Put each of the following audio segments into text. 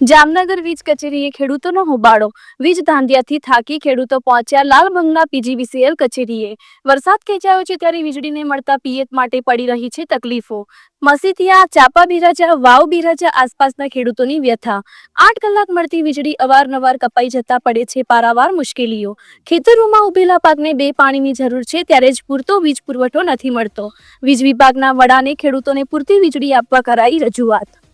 જામનગર વીજ કચેરીએ ખેડૂતોનો હોબાળો. વીજ ધાંધિયાથી થાકી ખેડૂતો પહોંચ્યા લાલ બંગલા પીજીવીસીએલ કચેરીએ. વરસાદ ખેંચાયો છે ત્યારે વીજળીને મળતા પિયત માટે પડી રહી છે તકલીફો. મસીતિયા, ચાપા બિરાજા, વાવ બિરાજા આસપાસના ખેડૂતોની વ્યથા. આઠ કલાક મળતી વીજળી અવારનવાર કપાઈ જતા પડે છે પારાવાર મુશ્કેલીઓ. ખેતરોમાં ઉભેલા પાકને બે પાણીની જરૂર છે ત્યારે જ પૂરતો વીજ પુરવઠો નથી મળતો. વીજ વિભાગના વડાને ખેડૂતોને પૂરતી વીજળી આપવા કરાઈ રજૂઆત.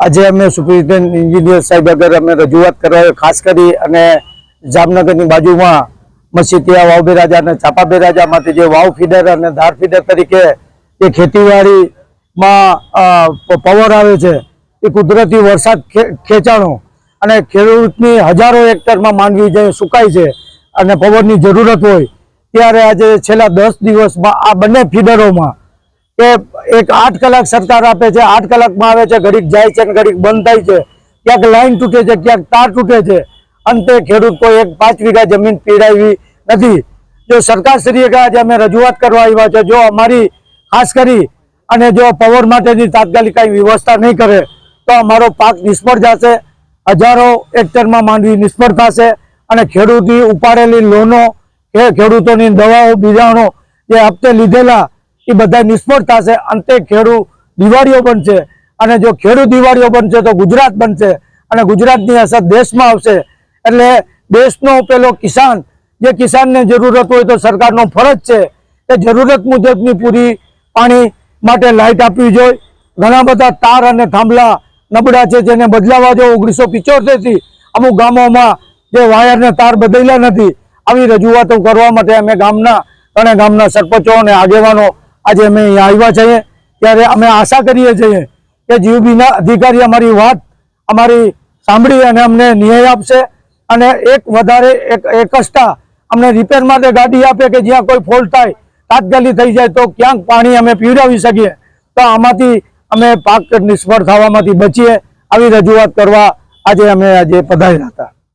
આજે અમે સુપ્રિન્ટેન્ડન્ટ એન્જિનિયર સાહેબ આગળ અમે રજૂઆત કરવા ખાસ કરી અને જામનગરની બાજુમાં મસીતિયા વાવ બેરાજા અને ચાપા બેરાજામાંથી જે વાવ ફીડર અને ધાર ફીડર તરીકે જે ખેતીવાડીમાં પવર આવે છે, એ કુદરતી વરસાદ ખેંચાણો અને ખેડૂતની હજારો હેક્ટરમાં માંડવી જે સુકાય છે અને પવનની જરૂરત હોય, ત્યારે આજે છેલ્લા દસ દિવસમાં આ બંને ફીડરોમાં કે એક આઠ કલાક સરકાર આપે છે, આઠ કલાકમાં આવે છે, ઘડીક જાય છે ઘડીક બંધ થાય છે. ક્યાંક લાઈન તૂટે છે, ક્યાંક તાર તૂટે છે. અંતે ખેડૂત કોઈ એક પાંચ વીઘા જમીન પીડાવી નથી. જો સરકારશ્રીએ કહે આજે અમે રજૂઆત કરવા આવ્યા છે, જો અમારી ખાસ કરી અને જો પવર માટેની તાત્કાલિક કાંઈ વ્યવસ્થા નહીં કરે, તો અમારો પાક નિષ્ફળ જશે. હજારો હેક્ટરમાં માંડવી નિષ્ફળ થશે અને ખેડૂતની ઉપાડેલી લોનો કે ખેડૂતોની દવાઓ, બીજાણો જે હપ્તે લીધેલા એ બધા નિષ્ફળ થશે. અંતે ખેડૂત દિવાળીઓ બનશે. અને જો ખેડૂત દિવાળીઓ બનશે તો ગુજરાત બનશે. અને ગુજરાતની અસર દેશમાં આવશે. એટલે દેશનો પેલો કિસાન, જે કિસાનને જરૂરત હોય તો સરકારનો ફરજ છે કે જરૂરત મુજબની પૂરી પાણી માટે લાઇટ આપવી જોઈએ. ઘણા બધા તાર અને થાંભલા નબળા છે જેને બદલાવા જો ઓગણીસો પિચોતેરથી અમુક ગામોમાં જે વાયરને તાર બદલ્યા નથી. આવી રજૂઆતો કરવા માટે અમે ગામના અને ગામના સરપંચો અને આગેવાનો આજે અમે અહીંયા આવ્યા છીએ, ત્યારે અમે આશા કરીએ છીએ કે જીયુબીના અધિકારી અમારી વાત અમારી સાંભળી અને અમને ન્યાય આપશે અને એક વધારે એક એકસ્ટા અમને રિપેર માટે ગાડી આપે કે જ્યાં કોઈ ફોલ્ટ થાય, તાત્કાલિક થઈ જાય તો ક્યાંક પાણી અમે પીવડાવી શકીએ. તો આમાંથી અમે પાક નિષ્ફળ થવામાંથી બચીએ, આવી રજૂઆત કરવા આજે અમે આજે પધાર્યા હતા.